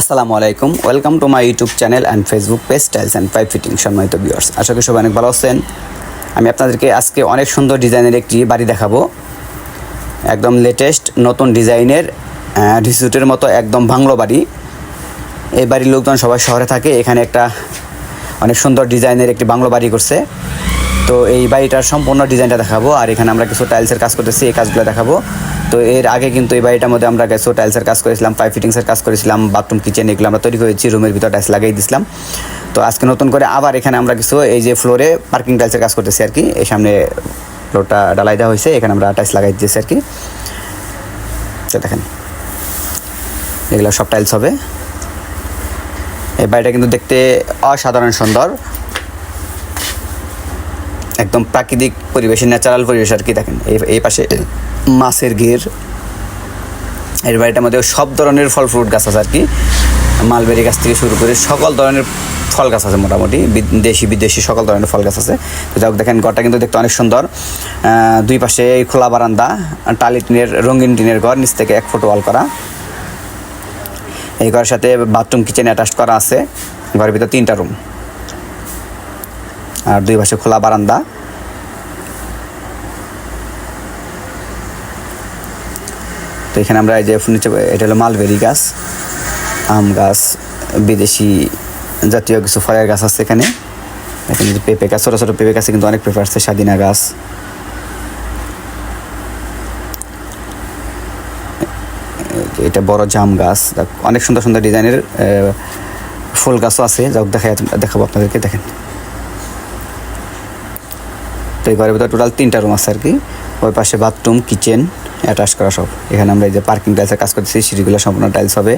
আসসালামু আলাইকুম। Welcome to my YouTube channel and Facebook page tiles and pipe fitting সম্মানিত viewers আশা করি সবাই অনেক ভালো আছেন। আমি আপনাদেরকে আজকে অনেক সুন্দর ডিজাইনের একটি বাড়ি দেখাবো। একদম লেটেস্ট নতুন ডিজাইনের রিসুটের মতো একদম বাংলো বাড়ি। এই বাড়ির লোকজন সবাই শহরে থাকে। এখানে একটা অনেক সুন্দর ডিজাইনের একটি বাংলো বাড়ি করছে। তো এই বাড়িটার সম্পূর্ণ ডিজাইনটা দেখাবো, আর এখানে আমরা কিছু টাইলসের কাজ করতেছি, এই কাজগুলো দেখাবো। তো এর আগে কিন্তু এই বাড়িটার মধ্যে আমরা কিছু টাইলসের কাজ করেছিলাম পাইপ ফিটিংসের কাজ করেছিলাম বাথরুম কিচেন এগুলো আমরা তৈরি করেছি রুমের ভিতর টাইলস লাগিয়ে দিয়েছিলাম তো আজকে নতুন করে আবার এখানে আমরা কিছু এই যে ফ্লোরে পার্কিং টাইলসের কাজ করতেছি আর কি, এই সামনে ফ্লোরটা ডালাই দেওয়া হয়েছে, এখানে আমরা টাইলস লাগাই দিয়েছি আর কি। দেখেন, এগুলো সব টাইলস হবে। এই বাড়িটা কিন্তু দেখতে অসাধারণ সুন্দর। একদম প্রাকৃতিক পরিবেশে ন্যাচারাল পরিবেশ আর কি দেখেন। এই পাশে মাছের ঘের, এর বাড়িটার মধ্যে সব ধরনের ফল ফ্রুট গাছ আছে আর কি। মালবেরি গাছ থেকে শুরু করে সকল ধরনের ফল গাছ আছে মোটামুটি দেশি, বিদেশি সকল ধরনের ফল গাছ আছে। যাই হোক, দেখেন ঘরটা কিন্তু দেখতে অনেক সুন্দর। দুই পাশে খোলা বারান্দা, টালি টিনের, রঙিন টিনের ঘর, নিচ থেকে এক ফুট ওয়াল করা। এই ঘরের সাথে বাথরুম কিচেন অ্যাটাচ করা আছে। ঘরের ভিতর তিনটা রুম আর দুই পাশে খোলা বারান্দা। তো এখানে আমরা এই যে নিচে এটা হলো মালবেরি গাছ, আম গাছ, বিদেশি জাতীয় কিছু ফলের গাছ আছে এখানে। এখানে পেঁপে গাছ, ছোটো ছোটো পেঁপে গাছে কিন্তু অনেক পেঁপে আসছে স্বাধীনা গাছ। এটা বড় জাম গাছ অনেক সুন্দর সুন্দর ডিজাইনের ফুল গাছও আছে। যাক দেখা দেখাবো আপনাদেরকে, দেখেন। তো এই ঘরের ভিতরে টোটাল তিনটা রুম আছে আর কি ওই পাশে বাথরুম কিচেন অ্যাটাচ করা সব। এখানে আমরা এই যে পার্কিং টাইলসের কাজ করতেছি, সিঁড়িগুলো সম্পূর্ণ টাইলস হবে।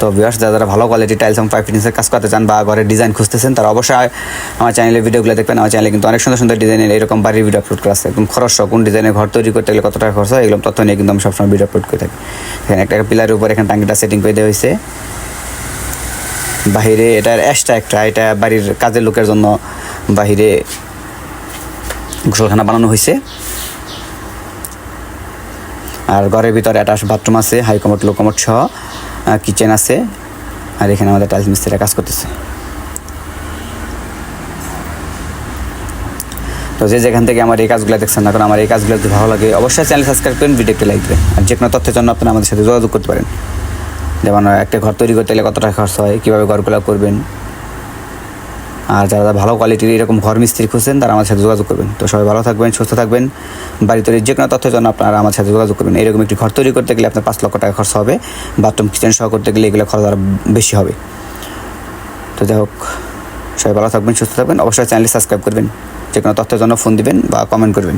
তো বিয়ার্স যারা যারা ভালো কোয়ালিটি টাইলস এবং পাইপ ফিটিংসের কাজ করতে চান বা ঘরের ডিজাইন খুঁজতেছেন, তারা অবশ্যই আমার চ্যানেলে ভিডিওগুলো দেখবেন। আমার চ্যানেলে কিন্তু অনেক সুন্দর সুন্দর ডিজাইনের এরকম বাড়ির ভিডিও আপলোড করা আছে। একদম খরচ কোন ডিজাইনের ঘর তৈরি করতে গেলে কত টাকা খরচ হয়, এগুলো তথ্য নিয়ে কিন্তু আমি সবসময় ভিডিও আপলোড করে থাকি। এখানে একটা পিলারের উপর এখানে টাঙ্কিটা সেটিং করে দেওয়া হয়েছে। বাহিরে এটার এক্সট্রা একটা, এটা বাড়ির কাজের লোকের জন্য বাহিরে গোসলখানা বানানো হয়েছে। আর ঘরের ভিতরে অ্যাটাচ বাথরুম আছে, হাই কমোড, লো কমোড সহ কিচেন আছে, আর এখানে আমাদের টাইলস মিস্ত্রিরা কাজ করতেছে। তো যে যেখান থেকে আমার এই কাজগুলো দেখছেন না কারণ আমার এই কাজগুলো যদি ভালো লাগে, অবশ্যই চ্যানেল সাবস্ক্রাইব করেন ভিডিওটি লাইক দেবেন। আর যে কোনো তথ্যের জন্য আপনারা আমাদের সাথে যোগাযোগ করতে পারেন। যেমন একটা ঘর তৈরি করতে গেলে কত টাকা খরচ হয়, কীভাবে ঘরগুলো করবেন আর যারা ভালো কোয়ালিটির এরকম ঘর মিস্ত্রি খুঁজছেন, তারা আমার সাথে যোগাযোগ করবেন। তো সবাই ভালো থাকবেন, সুস্থ থাকবেন। বাড়ি তৈরির যে কোনো তথ্যের জন্য আপনারা আমার সাথে যোগাযোগ করবেন। এরকম একটি ঘর তৈরি করতে গেলে আপনার পাঁচ লক্ষ টাকা খরচ হবে। বাথরুম কিচেন সহ করতে গেলে এগুলো খরচ আরও বেশি হবে। তো যাই হোক, সবাই ভালো থাকবেন, সুস্থ থাকবেন। অবশ্যই চ্যানেলটি সাবস্ক্রাইব করবেন। যে কোনো তথ্যের জন্য ফোন দিবেন বা কমেন্ট করবেন।